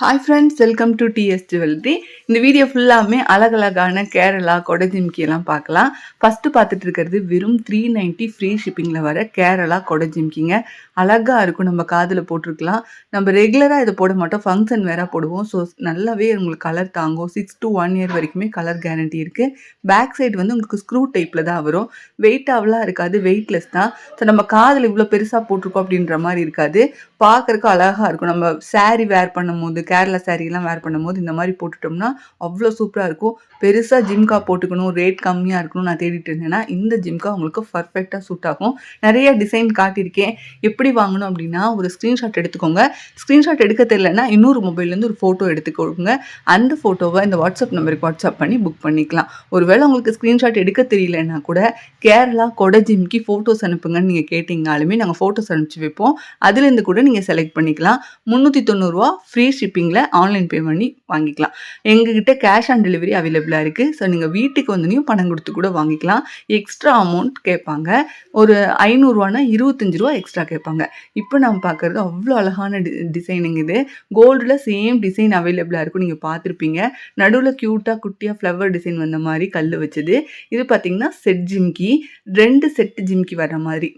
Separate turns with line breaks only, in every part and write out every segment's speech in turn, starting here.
Hi friends welcome to TS jewellery இந்த video ஃபுல்லாமே அழகழகான கேரளா கொடை ஜிம்கி எல்லாம் பார்க்கலாம். ஃபஸ்ட்டு பார்த்துட்டு இருக்கிறது வெறும் த்ரீ நைன்ட்டி ஃப்ரீ ஷிப்பிங்கில் வர கேரளா கொடைஜிம்கிங்க அழகாக இருக்கும் நம்ம காதில் போட்டிருக்கலாம். நம்ம ரெகுலராக இதை போட மாட்டோம் ஃபங்க்ஷன் வேற போடுவோம். ஸோ நல்லாவே உங்களுக்கு கலர் தாங்கும். சிக்ஸ் டு ஒன் இயர் வரைக்குமே கலர் கேரண்டி இருக்குது பேக் சைடு வந்து உங்களுக்கு ஸ்க்ரூ டைப்பில் தான் வரும். வெயிட் அவ்வளோ இருக்காது வெயிட்லெஸ் தான். ஸோ நம்ம காதில் இவ்வளோ பெருசாக போட்டிருக்கோம் அப்படின்ற மாதிரி இருக்காது. பார்க்கறக்கு அழகாக இருக்கும். நம்ம சாரீ வேர் பண்ணும்போது கேரளா சாரீலாம் வேர் பண்ணும்போது இந்த மாதிரி போட்டுட்டோம்னா அவ்வளோ சூப்பராக இருக்கும். பெருசாக ஜிம்கா போட்டுக்கணும் ரேட் கம்மியாக இருக்கணும் நான் தேடிட்டு இருந்தேன்னா இந்த ஜிம்கா உங்களுக்கு பர்ஃபெக்டாக சூட் ஆகும். நிறைய டிசைன் காட்டியிருக்கேன். எப்படி வாங்கணும் அப்படின்னா ஒரு ஸ்க்ரீன்ஷாட் எடுத்துக்கோங்க. ஸ்க்ரீன்ஷாட் எடுக்க தெரியலன்னா இன்னொரு மொபைல்லேருந்து ஒரு ஃபோட்டோ எடுத்துக்கோங்க. அந்த ஃபோட்டோவை இந்த வாட்ஸ்அப் நம்பருக்கு வாட்ஸ்அப் பண்ணி புக் பண்ணிக்கலாம். ஒருவேளை உங்களுக்கு ஸ்க்ரீன்ஷாட் எடுக்க தெரியலன்னா கூட கேரளா கொடை ஜிம்க்கு ஃபோட்டோஸ் அனுப்புங்கன்னு நீங்கள் கேட்டிங்கனாலுமே நாங்கள் ஃபோட்டோஸ் அனுப்பிச்சு வைப்போம். அதுலேருந்து கூட நீங்கள் செலக்ட் பண்ணிக்கலாம். முந்நூற்றி தொண்ணூறுரூவா ஃப்ரீ ஷிப்பிங்கில் ஆன்லைன் பே பண்ணி வாங்கிக்கலாம். எங்ககிட்ட கேஷ் ஆன் டெலிவரி அவைலபிளாக இருக்குது ஸோ நீங்கள் வீட்டுக்கு வந்துனையும் பணம் கொடுத்து கூட வாங்கிக்கலாம். எக்ஸ்ட்ரா அமௌண்ட் கேட்பாங்க. ஒரு ஐநூறுரூவானா இருபத்தஞ்சு ரூபா எக்ஸ்ட்ரா கேட்பாங்க. இப்போ நம்ம பார்க்குறது அவ்வளோ அழகான டி டிசைனிங் இது. கோல்டில் சேம் டிசைன் அவைலபிளாக இருக்கும். நீங்கள் பார்த்துருப்பீங்க. நடுவில் க்யூட்டாக குட்டியாக ஃப்ளவர் டிசைன் வந்த மாதிரி கல் வச்சது. இது பார்த்தீங்கன்னா செட் ஜிம்கி. ரெண்டு செட்டு ஜிம்கி வர மாதிரி.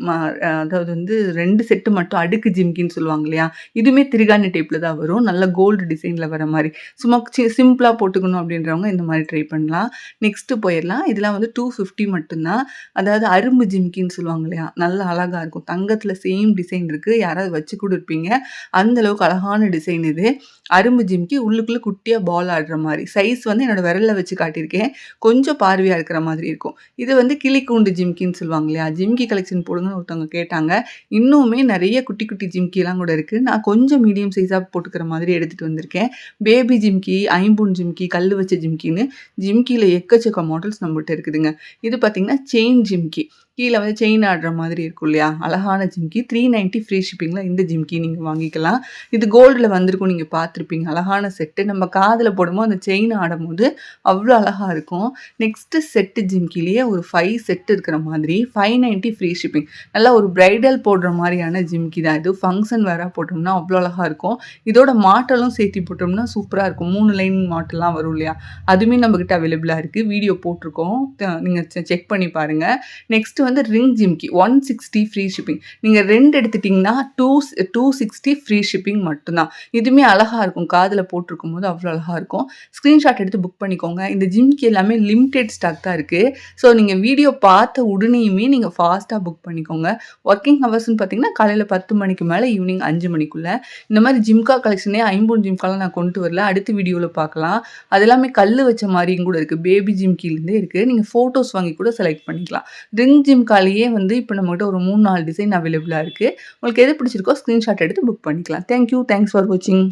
அதாவது வந்து ரெண்டு செட்டு மட்டும் அடுக்கு ஜிம்கின்னு சொல்லுவாங்க. இல்லையா? இதுவுமே திருகாணி டைப்பில் தான் வரும். நல்ல கோல்டு டிசைனில் வர மாதிரி. சும்மா சிம்பிளாக போட்டுக்கணும் அப்படின்றவங்க இந்த மாதிரி ட்ரை பண்ணலாம். நெக்ஸ்ட்டு போயிடலாம். இதெல்லாம் வந்து டூ ஃபிஃப்டி மட்டும்தான். அதாவது அரும்பு ஜிம்கின்னு சொல்லுவாங்க இல்லையா? நல்ல அழகாக இருக்கும். தங்கத்தில் சேம் டிசைன் இருக்குது யாராவது வச்சு கூட இருப்பீங்க அந்த அளவுக்கு அழகான டிசைன் இது. அரும்பு ஜிம்கி உள்ளுக்குள்ளே குட்டியாக பால் ஆடுற மாதிரி. சைஸ் வந்து என்னோட விரலில் வச்சு காட்டியிருக்கேன். கொஞ்சம் பார்வையாக இருக்கிற மாதிரி இருக்கும். இது வந்து கிளிக்கூண்டு ஜிம்கின்னு சொல்லுவாங்க இல்லையா? ஜிம்கி கலெக்ஷன் போடுங்கன்னு ஒருத்தவங்க கேட்டாங்க. இன்னுமே நிறைய குட்டி குட்டி ஜிம்கிலாம் கூட இருக்குது நான் கொஞ்சம் மீடியம் சைஸாக போட்டுக்கிற மாதிரி எடுத்துகிட்டு வந்திருக்கேன். பேபி ஜிம்கி ஐம்பூன் ஜிம்கி கல் வச்ச ஜிம்கின்னு ஜிம்கியில் எக்கச்சக்க மாடல்ஸ் நம்மகிட்ட இருக்குதுங்க. இது பார்த்திங்கன்னா செயின் ஜிம்கி கீழே வந்து செயின் ஆடுற மாதிரி இருக்கும் இல்லையா? அழகான ஜிம்கி த்ரீ நைன்ட்டி ஃப்ரீ ஷிப்பிங்கில் இந்த ஜிம்கி நீங்கள் வாங்கிக்கலாம். இது கோல்டில் வந்திருக்கும் நீங்கள் பார்த்துருப்பீங்க. அழகான செட்டு நம்ம காதில் போடும்போது அந்த செயின் ஆடும்போது அவ்வளோ அழகாக இருக்கும். நெக்ஸ்ட்டு செட்டு ஜிம்கிலேயே ஒரு ஃபைவ் செட்டு இருக்கிற மாதிரி ஃபைவ் நைன்ட்டி ஃப்ரீ ஷிப்பிங் நல்லா ஒரு பிரைடல் போடுற மாதிரியான ஜிம்கி தான் இது. ஃபங்க்ஷன் வேற போட்டோம்னா அவ்வளோ அழகாக இருக்கும். இதோட மாட்டலும் சேர்த்து போட்டோம்னா சூப்பராக இருக்கும். மூணு லைன் மாட்டெல்லாம் வரும் இல்லையா? அதுவுமே நம்மக்கிட்ட அவைலபிளாக இருக்குது வீடியோ போட்டிருக்கோம். நீங்கள் செக் பண்ணி பாருங்கள் நெக்ஸ்ட் வந்து ring jhumki one sixty free shipping நீங்கள் ரெண்டு எடுத்துட்டிங்கன்னா two two sixty free shipping மட்டும்தான். இதுவுமே அழகாக இருக்கும். காதில் போட்டிருக்கும் போது அவ்வளோ அழகாக இருக்கும். ஸ்க்ரீன்ஷாட் எடுத்து புக் பண்ணிக்கோங்க. இந்த ஜிம்கி எல்லாமே லிமிடெட் ஸ்டாக் தான் இருக்குது ஸோ நீங்கள் வீடியோ பார்த்த உடனேயுமே நீங்கள் ஃபாஸ்ட்டாக புக் பண்ணிக்கோங்க. ஒர்க்கிங் ஹவர்ஸ்னு பார்த்தீங்கன்னா காலையில் பத்து மணிக்கு மேலே ஈவினிங் அஞ்சு மணிக்குள்ளே. இந்த மாதிரி ஜிம்கா கலெக்ஷனே ஐம்பூன் ஜிம்காலாம் நான் கொண்டு வரல. அடுத்த வீடியோவில் பார்க்கலாம். அது எல்லாமே கல் வச்ச மாதிரியும் கூட இருக்குது பேபி ஜிம்கிலேருந்தே இருக்குது நீங்கள் ஃபோட்டோஸ் வாங்கி கூட செலக்ட் பண்ணிக்கலாம். ரிங் ஜிம்காலேயே வந்து இப்போ நம்மகிட்ட ஒரு மூணு நாலு டிசைன் அவைலபிளாக இருக்குது உங்களுக்கு எது பிடிச்சிருக்கோ ஸ்க்ரீன்ஷாட் எடுத்து புக் பண்ணிக்கலாம். தேங்க்யூ தேங்க்ஸ் ஃபார் வாட்சிங்